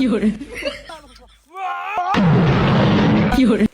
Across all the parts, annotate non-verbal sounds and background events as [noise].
有人，有人，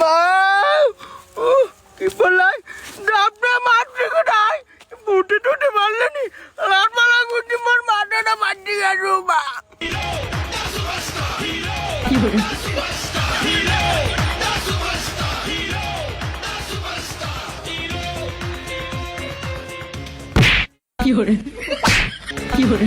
মা? কি বললাই? ডাবটা কোথায় বুটে টুটে মারলেনি রাতবেলা গুটি মোর মাথাটা মারতে গেল মা। কি করে কি করে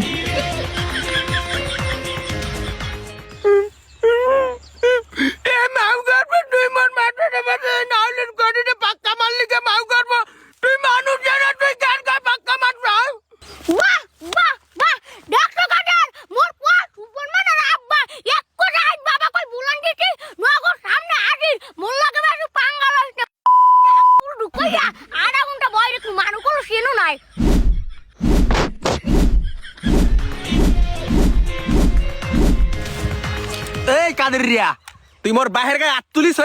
এই কাদের রিয়া? তুই মোর বাহের গায়ে হাত তুলিস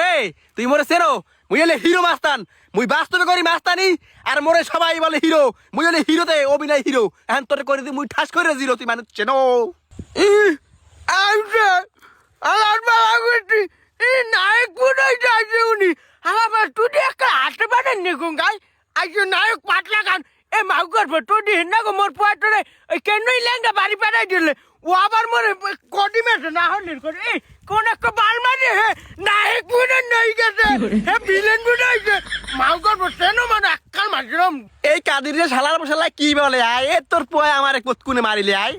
তুই মোরে চেনো? মুই হলে হিরো মাস্তান। মুই বাস্তবে করি মাস্তানি, আর মোরে সবাই বলে হিরো। মুই হলে হিরোতে অভিনয় হিরো। এখন তোরে করে দি মুই ঠাস করে জিরো, তুই মানুষ চেনো? আমার নায়ক কোথায় উনি? তুই গাই? নায়ক গান। এ মাউ করব তুই হিন্না গো, মোর পোয়াটরে ওই কেনই লেঙ্গা বাড়ি পাঠাই দিলে? ও আবার মোরে কটি মেসে না হলেন করে এই কোন একটা বাল মারে হে নায়ক বুড়ে নেই গেছে। হে ভিলেন বুড়ে হয়েছে মাউ করব সেন মানে একাল মারছিলাম এই কাদের শালার মশালা কি বলে আয়? এ তোর পোয় আমার এক কুনে মারিলে আয়।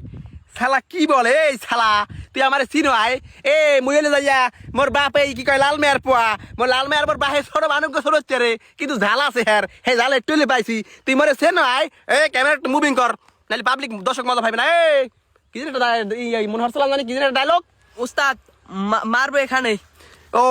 শালা কি বলে? এই শালা তুই আমার চিনো আয়। এ মুই হলে যাইয়া মোর বাপ এই কি কয় লাল মেয়ার পোয়া। মোর লাল মেয়ার মোর বাহে মানুষ ছোট হচ্ছে রে। কিন্তু ঝাল আছে হ্যার হে ঝালে টুলে পাইছি। তুই মরে চেনো আয়। এ ক্যামেরা মুভিং কর। নাহলে পাবলিক দর্শক মজা পাইবে না। এ কি যেন একটা মনে হচ্ছিল জানি কি যেন ডায়লগ উস্তাদ মা- মারবো এখানে। ও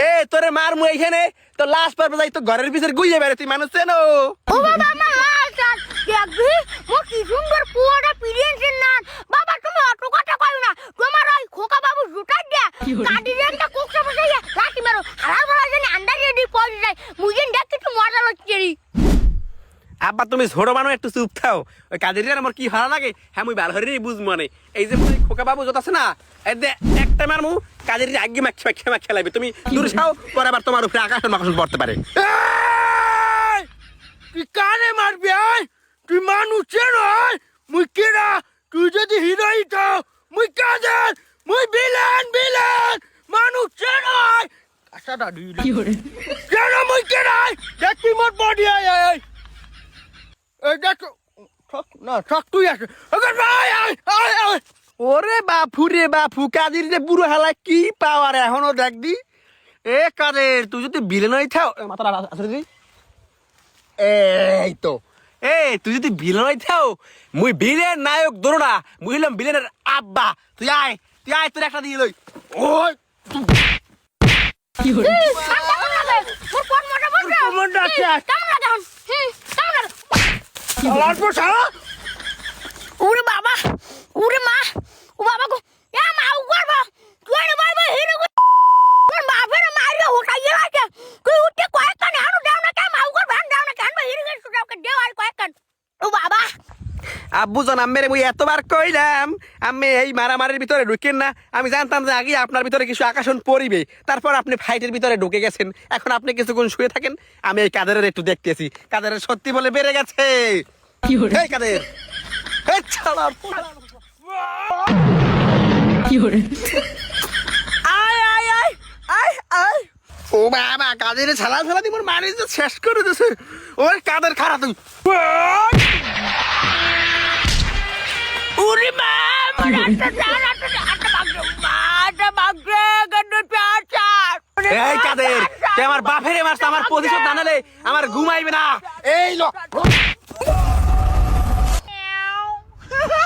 এ তোরে মার মু এইখানে? তো লাস্ট পারবে যাই তো ঘরের ভিতরে গুইয়ে বেড়ে তুই মানুষ চেনো? ও বাবা আমার লাল চাল দেখবি? মোর কি সুন্দর পুয়াটা পিরিয়েন্সের নান বাবা তুমি অত কথা কই না। তোমার ওই খোকা বাবু জুটার দিয়া কাটি কোকসা বসাইয়া লাঠি মারো হালাল বলা জানি আন্ডার রেডি পড়ে যায় মুইজেন দেখ কিছু মজা লাগছে রে আব্বা তুমি ছোট মানুষ একটু চুপ থাও। ওই কাজের আমার কি ভালো লাগে? হ্যাঁ মুই ভালো হরেই বুঝ মানে। এই যে খোকা বাবু যত আছে না এই যে একটা মারমু কাজের আগে মাখে মাখে মাখে খেলাবে তুমি দূর খাও পরে আবার তোমার উপরে আকাশ মাকাশন পড়তে পারে। তুই কানে মারবি আয় তুই মানুষ চেনয় মুই কেরা তুই যদি হিরোই তো মুই কাজের মুই ভিলেন ভিলেন মানুষ চেনয় আশাটা 人，কেন মুই কেরাই দেখি মোর বডি আয় আয় দেখ না ঠক তুই আছে ওরে বাপু রে বাপু কাজের যে বুড়ো হালা কি পাওয়ার এখনও দেখবি? এ কাদের তুই যদি বিলেন হয়ে থাও এই তো। এ তুই যদি বিলেন হয়ে থাও মুই বিলেন নায়ক ধরো না মুই হলাম বিলেনের আব্বা। তুই আয় তুই আয় তোর একটা দিয়ে লই। ওই 有人，ঠান্ডা কোন লাগে মোর কোন মজা বলছে কেমন ডাকছে? কেমন লাগে এখন? হুম কেমন লাগে সারা? উরে বাবা উরে মা ও বাবা গো এ মা ও করব তুই রে বাবা হিরো গো তোর বাপের মারিয়ে উঠাইয়ে লাগে তুই উঠে কয়েক কান হারু দাও না কে মা ও করব দাও না কেন হিরো গো সুটাও কে দেও আর কয়েক কান ও বাবা আব্বু জন আম্মের মুই এতবার কইলাম আমি এই মারামারির ভিতরে ঢুকেন না। আমি জানতাম যে আগে আপনার ভিতরে কিছু আকাশন পড়িবে তারপর আপনি ফাইটের ভিতরে ঢুকে গেছেন। এখন আপনি কিছুক্ষণ শুয়ে থাকেন আমি এই কাদেরের একটু দেখতেছি। কাদেরের সত্যি বলে বেড়ে গেছে। কাদের? কি আয় আয় আয় আয় ও বাবা কাদের ছালা ছালা দিয়ে মানুষ শেষ করে দিছে। ওর কাদের খারাপ আমার বাপের মারছে আমার প্রতিশোধ না আমার ঘুমাইবে না। এই লোক [laughs] [laughs]